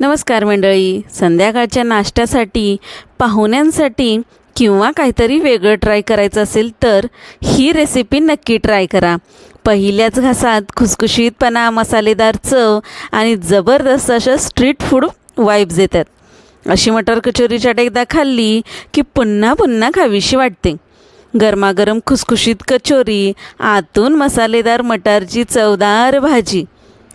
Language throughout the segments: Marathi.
नमस्कार मंडळी. संध्याकाळच्या नाश्त्यासाठी पाहुण्यांसाठी किंवा काहीतरी वेगळं ट्राय करायचं असेल तर ही रेसिपी नक्की ट्राय करा. पहिल्याच घासात खुसखुशीतपणा मसालेदार चव आणि जबरदस्त अशा स्ट्रीट फूड वाईब्स येतात. अशी मटर कचोरी चाट एकदा खाल्ली की पुन्हा पुन्हा खावीशी वाटते. गरमागरम खुसखुशीत कचोरी आतून मसालेदार मटारची चवदार भाजी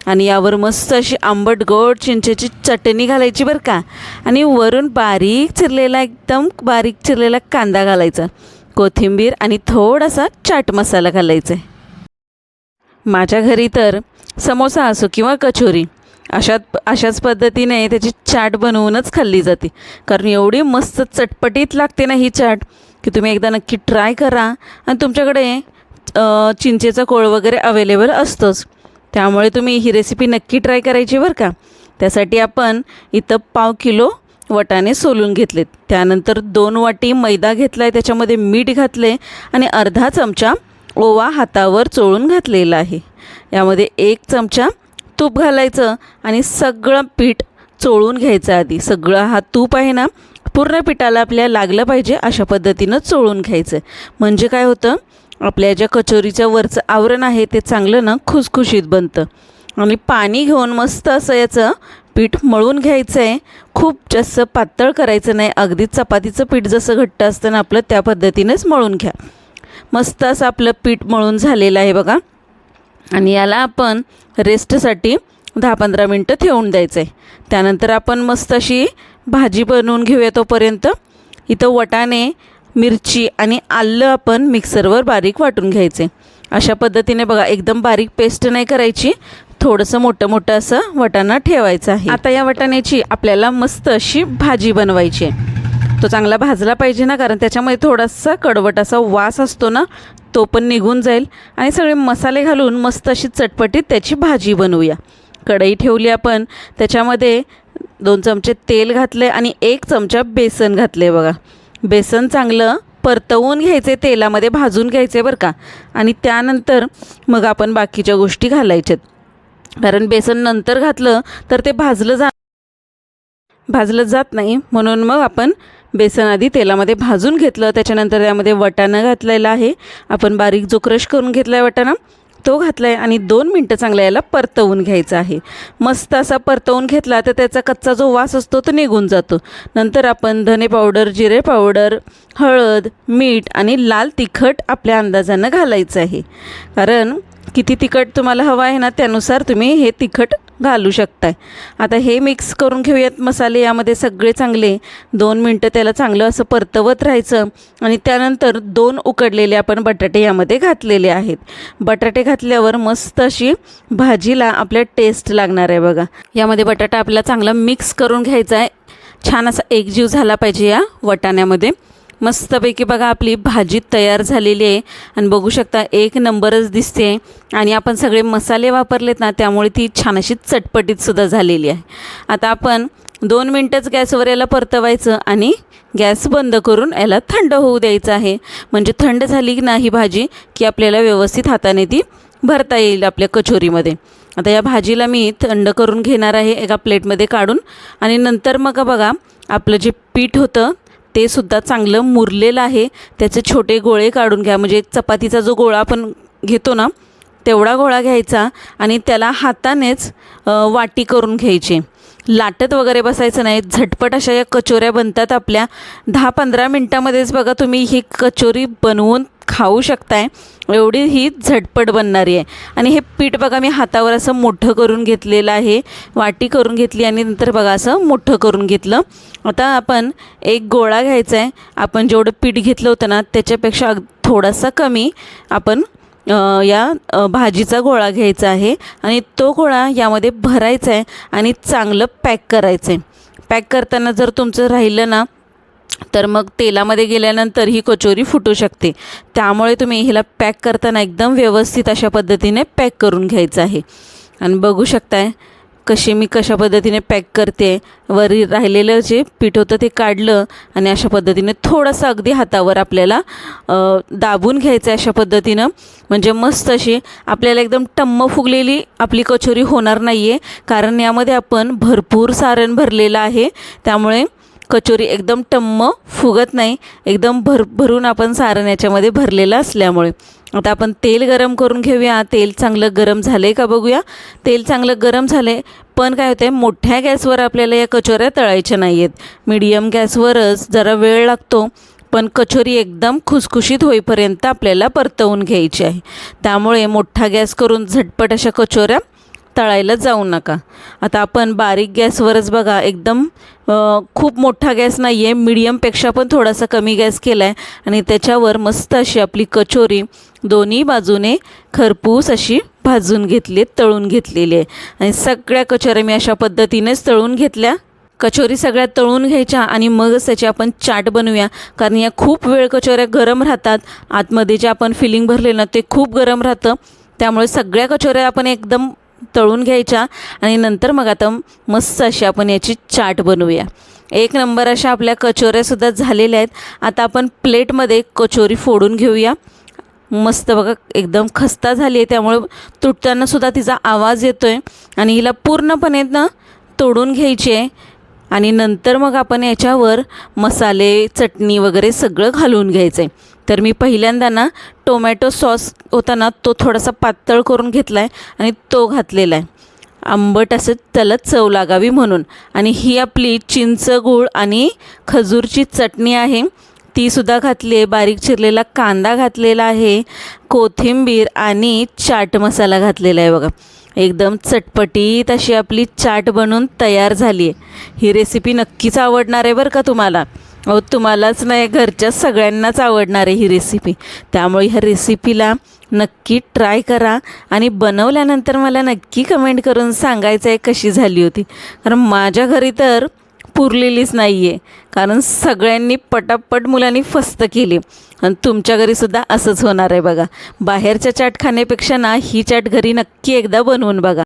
आणि यावर मस्त अशी आंबट गोड चिंचेची चटणी घालायची बरं का. आणि वरून बारीक चिरलेला एकदम बारीक चिरलेला कांदा घालायचा. कोथिंबीर आणि थोडासा चाट मसाला घालायचा. माझ्या घरी तर समोसा असो किंवा कचोरी अशात अशाच पद्धतीने त्याची चाट बनवूनच खाल्ली जाते. कारण एवढी मस्त चटपटीत लागते ना ही चाट की तुम्ही एकदा नक्की ट्राय करा. आणि तुमच्याकडे चिंचेचा कोळ वगैरे अवेलेबल असतोच. त्यामुळे तुम्ही ही रेसिपी नक्की ट्राय करायची बरं का. त्यासाठी आपण इथं पाव किलो वटाने सोलून घेतलेत. त्यानंतर दोन वाटी मैदा घेतला आहे त्याच्यामध्ये मीठ घातले आणि अर्धा चमचा ओवा हातावर चोळून घातलेला आहे. यामध्ये एक चमचा तूप घालायचं आणि सगळं पीठ चोळून घ्यायचं आधी. सगळं हा तूप आहे ना पूर्ण पिठाला आपल्या लागलं पाहिजे अशा पद्धतीनं चोळून घ्यायचं. म्हणजे काय होतं? आपल्या ज्या कचोरीच्या वरचं आवरण आहे ते चांगलं ना खुसखुशीत बनतं. आणि पाणी घेऊन मस्त असं याचं पीठ मळून घ्यायचं आहे खूप जास्त पातळ करायचं नाही. अगदी चपातीचं पीठ जसं घट्ट असतं ना आपलं त्या पद्धतीनेच मळून घ्या. मस्त असं आपलं पीठ मळून झालेलं आहे बघा. आणि याला आपण रेस्टसाठी दहा पंधरा मिनटं ठेवून द्यायचं आहे त्यानंतर आपण मस्त अशी भाजी बनवून घेऊया तोपर्यंत. इथं वटाणे मिरची आणि आलं आपण मिक्सरवर बारीक वाटून घ्यायचे. अशा पद्धतीने बघा एकदम बारीक पेस्ट नाही करायची. थोडंसं मोठं मोठं असं वटाणा ठेवायचं आहे. आता या वटाण्याची आपल्याला मस्त अशी भाजी बनवायची आहे. तो चांगला भाजला पाहिजे ना कारण त्याच्यामध्ये थोडासा कडवट असा वास असतो ना तो पण निघून जाईल. आणि सगळे मसाले घालून मस्त अशी चटपटीत त्याची भाजी बनवूया. कढई ठेवली आपण. त्याच्यामध्ये दोन चमचे तेल घातले आणि एक चमचा बेसन घातले बघा. बेसन चांगलं परतवून घ्यायचे तेलामध्ये भाजून घ्यायचे बरं का. आणि त्यानंतर मग आपण बाकीच्या गोष्टी घालायच्यात. कारण बेसन नंतर घातलं तर ते भाजलं जा भाजलं जात नाही. म्हणून मग आपण बेसन आधी तेलामध्ये भाजून घेतलं. त्याच्यानंतर त्यामध्ये वटाणा घातलेला आहे. आपण बारीक जो क्रश करून घेतला आहे वटाणा तो घातला आहे आणि दोन मिनटं चांगला याला परतवून घ्यायचा आहे. मस्त असा परतवून घेतला तर त्याचा कच्चा जो वास असतो तो निघून जातो. नंतर आपण धने पावडर जिरे पावडर हळद मीठ आणि लाल तिखट आपल्या अंदाजानं घालायचं आहे. कारण किती तिखट तुम्हाला हवं आहे ना त्यानुसार तुम्ही हे तिखट घालू शकताय. आता हे मिक्स करून घेऊयात मसाले. यामध्ये सगळे चांगले दोन मिनटं त्याला चांगलं असं परतवत राहायचं आणि त्यानंतर दोन उकडलेले आपण बटाटे यामध्ये घातलेले आहेत. बटाटे घातल्यावर मस्त अशी भाजीला आपल्या टेस्ट लागणार आहे बघा. यामध्ये बटाटा आपल्याला चांगला मिक्स करून घ्यायचा आहे. छान असा एकजीव झाला पाहिजे या वटाण्यामध्ये. मस्तपैकी बघा आपली भाजी तयार झालेली आहे. आणि बघू शकता एक नंबरच दिसते. आणि आपण सगळे मसाले वापरलेत ना त्यामुळे ती छान अशी चटपटीतसुद्धा झालेली आहे. आता आपण दोन मिनटंच गॅसवर याला परतवायचं आणि गॅस बंद करून याला थंड होऊ द्यायचं आहे. म्हणजे थंड झाली ना ही भाजी की आपल्याला व्यवस्थित हाताने ती भरता येईल आपल्या कचोरीमध्ये. आता या भाजीला मी थंड करून घेणार आहे एका प्लेटमध्ये काढून. आणि नंतर मग बघा आपलं जे पीठ होतं ते सुद्धा चांगलं मुरलेलं आहे. त्याचे छोटे गोळे काढून घ्या. म्हणजे चपातीचा जो गोळा आपण घेतो ना तेवढा गोळा घ्यायचा आणि त्याला हातानेच वाटी करून घ्यायची. लाटत वगैरे बसायचं नाही. झटपट अशा या कचोऱ्या बनतात आपल्या. दहा पंधरा मिनटामध्येच बघा तुम्ही ही कचोरी बनवून खाऊ शकताय एवढी ही झटपट बनणारी आहे. आणि हे पीठ बघा मी हातावर असं मोठं करून घेतलेलं आहे वाटी करून घेतली आणि नंतर बघा असं मोठं करून घेतलं. आता आपण एक गोळा घ्यायचा आहे आपण जेवढं पीठ घेतलं होतं ना त्याच्यापेक्षा थोडासा कमी आपण या भाजीचा गोळा घ्यायचा आहे. आणि तो गोळा यामध्ये भरायचा आहे आणि चांगलं पॅक करायचं आहे पॅक करताना जर तुमचं राहिलं ना तर मग तेलामध्ये गेल्यानंतर ही कचोरी फुटू शकते. त्यामुळे तुम्ही हिला पॅक करताना एकदम व्यवस्थित अशा पद्धतीने पॅक करून घ्यायचं आहे. आणि बघू शकताय कशी मी कशा पद्धतीने पॅक करते. वरी राहिलेलं जे पीठ होतं ते काढलं आणि अशा पद्धतीने थोडंसं अगदी हातावर आपल्याला दाबून घ्यायचं आहे अशा पद्धतीनं. म्हणजे मस्त अशी आपल्याला एकदम टम्म फुगलेली आपली कचोरी होणार नाही आहे कारण यामध्ये आपण भरपूर सारण भरलेलं आहे. त्यामुळे कचोरी एकदम टम्म फुगत नाही एकदम भर भरून आपण सारण याच्यामध्ये भरलेलं असल्यामुळे. आता आपण तेल गरम करून घेऊया. तेल चांगलं गरम झालं आहे का बघूया. तेल चांगलं गरम झालं आहे पण काय होतं आहे मोठ्या गॅसवर आपल्याला या कचोऱ्या तळायच्या नाही आहेत मीडियम गॅसवरच जरा वेळ लागतो पण कचोरी एकदम खुसखुशीत होईपर्यंत आपल्याला परतवून घ्यायची आहे. त्यामुळे मोठा गॅस करून झटपट अशा कचोऱ्या तळायला जाऊ नका. आता आपण बारीक गॅसवरच बघा एकदम खूप मोठा गॅस नाही आहे मिडियमपेक्षा पण थोडासा कमी गॅस केला आहे आणि त्याच्यावर मस्त अशी आपली कचोरी दोन्ही बाजूने खरपूस अशी भाजून घेतली तळून घेतलेली आहे. आणि सगळ्या कचोऱ्या मी अशा पद्धतीनेच तळून घेतल्या. कचोरी सगळ्या तळून घ्यायच्या आणि मगच त्याची आपण चाट बनवूया. कारण या खूप वेळ कचोऱ्या गरम राहतात. आतमध्ये जे आपण फिलिंग भरले ना ते खूप गरम राहतं. त्यामुळे सगळ्या कचोऱ्या आपण एकदम तळून घ्यायच्या आणि नंतर मग आता मस्त अशी आपण याची चाट बनवूया. एक नंबर अशा आपल्या कचोऱ्यासुद्धा झालेल्या आहेत. आता आपण प्लेटमध्ये कचोरी फोडून घेऊया. मस्त बघा एकदम खस्ता झाली आहे. त्यामुळे तुटतानासुद्धा तिचा आवाज येतो आहे आणि हिला पूर्णपणे ना तोडून घ्यायची आहे. आणि नंतर मग आपण याच्यावर मसाले चटणी वगैरे सगळं घालून घ्यायचं आहे तर मी पहिल्यांदा ना टोमॅटो सॉस होता ना तो थोडासा पातळ करून घेतला आहे आणि तो घातलेला आहे. आंबट असं त्याला चव लागावी म्हणून. आणि ही आपली चिंच गूळ आणि खजूरची चटणी आहे. तीसुद्धा घातली आहे. बारीक चिरलेला कांदा घातलेला आहे. कोथिंबीर आणि चाट मसाला घातलेला आहे बघा. एकदम चटपटीत अशी आपली चाट बनून तयार झाली आहे. ही रेसिपी नक्कीच आवडणार आहे बरं का तुम्हाला? अहो तुम्हालाच नाही घरच्या सगळ्यांनाच आवडणार आहे ही रेसिपी त्यामुळे ह्या रेसिपीला नक्की ट्राय करा आणि बनवल्यानंतर मला नक्की कमेंट करून सांगायचं आहे कशी झाली होती. कारण माझ्या घरी तर पुरलेलीच नाही आहे कारण सगळ्यांनी पटापट मुलांनी फस्त केली. आणि तुमच्या घरीसुद्धा असंच होणार आहे बघा. बाहेरच्या चाट खाण्यापेक्षा ना ही चाट घरी नक्की एकदा बनवून बघा.